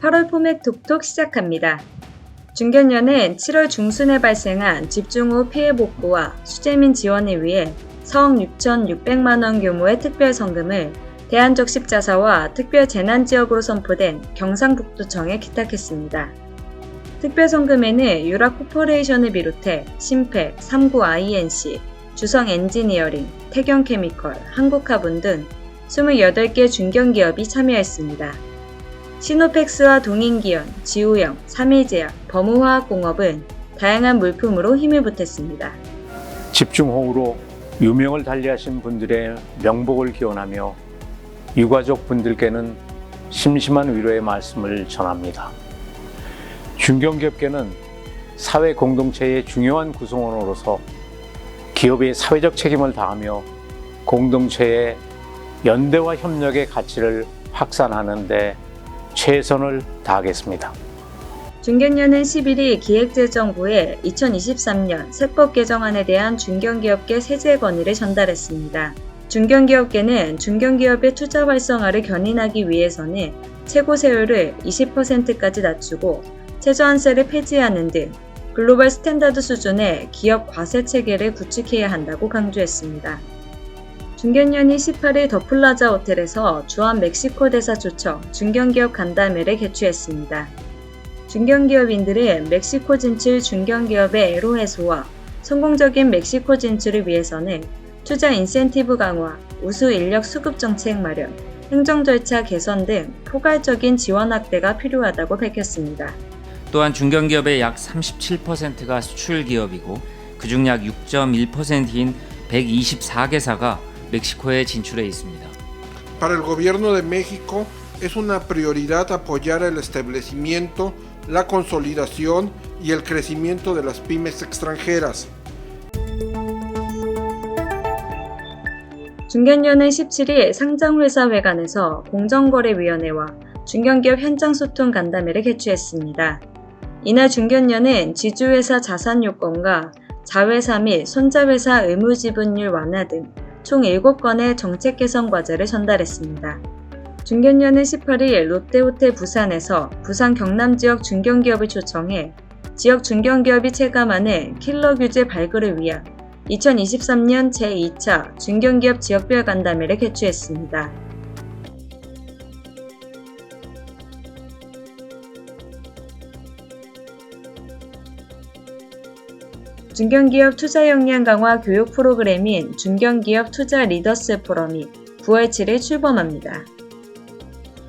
팔월 포맥 톡톡 시작합니다. 중견련은 7월 중순에 발생한 집중호우 피해 복구와 수재민 지원을 위해 성 6,600만 원 규모의 특별 성금을 대한적 십자사와 특별재난지역으로 선포된 경상북도청에 기탁했습니다. 특별 성금에는 유락 코퍼레이션을 비롯해 심팩, 삼구 INC, 주성 엔지니어링, 태경케미컬, 한국화분 등 28개 중견기업이 참여했습니다. 시노펙스와 동인기연, 지우영, 삼일제약, 범우화학공업은 다양한 물품으로 힘을 보탰습니다. 집중호우로 유명을 달리하신 분들의 명복을 기원하며 유가족 분들께는 심심한 위로의 말씀을 전합니다. 중견기업계는 사회 공동체의 중요한 구성원으로서 기업의 사회적 책임을 다하며 공동체의 연대와 협력의 가치를 확산하는 데 최선을 다하겠습니다. 중견련은 11일 기획재정부에 2023년 세법 개정안에 대한 중견기업계 세제 건의를 전달했습니다. 중견기업계는 중견기업의 투자 활성화를 견인하기 위해서는 최고 세율을 20%까지 낮추고 최저한세를 폐지하는 등 글로벌 스탠다드 수준의 기업 과세 체계를 구축해야 한다고 강조했습니다. 중견련이 18일 더 플라자 호텔에서 주한 멕시코 대사 초청 중견기업 간담회를 개최했습니다. 중견기업인들은 멕시코 진출 중견기업의 애로 해소와 성공적인 멕시코 진출을 위해서는 투자 인센티브 강화, 우수 인력 수급 정책 마련, 행정 절차 개선 등 포괄적인 지원 확대가 필요하다고 밝혔습니다. 또한 중견기업의 약 37%가 수출 기업이고 그중 약 6.1%인 124개사가 멕시코에 진출해 있습니다. Para el gobierno de México es una prioridad apoyar el establecimiento, la consolidación y el crecimiento de las pymes extranjeras. 중견련은 17일 상장회사회관에서 공정거래위원회와 중견기업 현장 소통 간담회를 개최했습니다. 이날 중견련은 지주회사 자산 요건과 자회사 및 손자회사 의무 지분율 완화 등 총 7건의 정책 개선 과제를 전달했습니다. 중견련은 18일 롯데호텔 부산에서 부산 경남 지역 중견기업을 초청해 지역 중견기업이 체감하는 킬러 규제 발굴을 위한 2023년 제2차 중견기업 지역별 간담회를 개최했습니다. 중견기업 투자 역량 강화 교육 프로그램인 중견기업 투자 리더스 포럼이 9월 7일 출범합니다.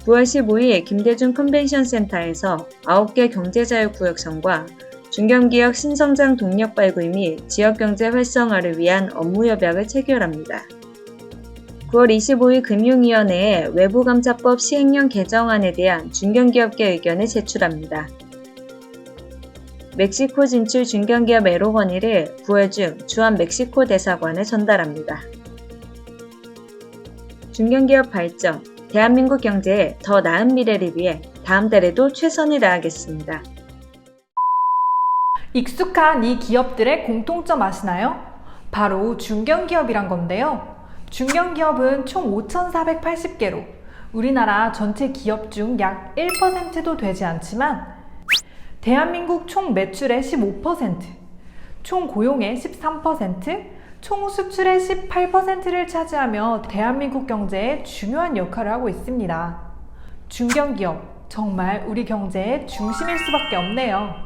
9월 15일 김대중 컨벤션 센터에서 9개 경제자유구역청과 중견기업 신성장 동력 발굴 및 지역경제 활성화를 위한 업무협약을 체결합니다. 9월 25일 금융위원회에 외부감사법 시행령 개정안에 대한 중견기업계 의견을 제출합니다. 멕시코 진출 중견기업 에로 건의를 9월 중 주한 멕시코 대사관에 전달합니다. 중견기업 발전, 대한민국 경제의 더 나은 미래를 위해 다음 달에도 최선을 다하겠습니다. 익숙한 이 기업들의 공통점 아시나요? 바로 중견기업이란 건데요. 중견기업은 총 5,480개로 우리나라 전체 기업 중 약 1%도 되지 않지만 대한민국 총 매출의 15%, 총 고용의 13%, 총 수출의 18%를 차지하며 대한민국 경제에 중요한 역할을 하고 있습니다. 중견기업, 정말 우리 경제의 중심일 수밖에 없네요.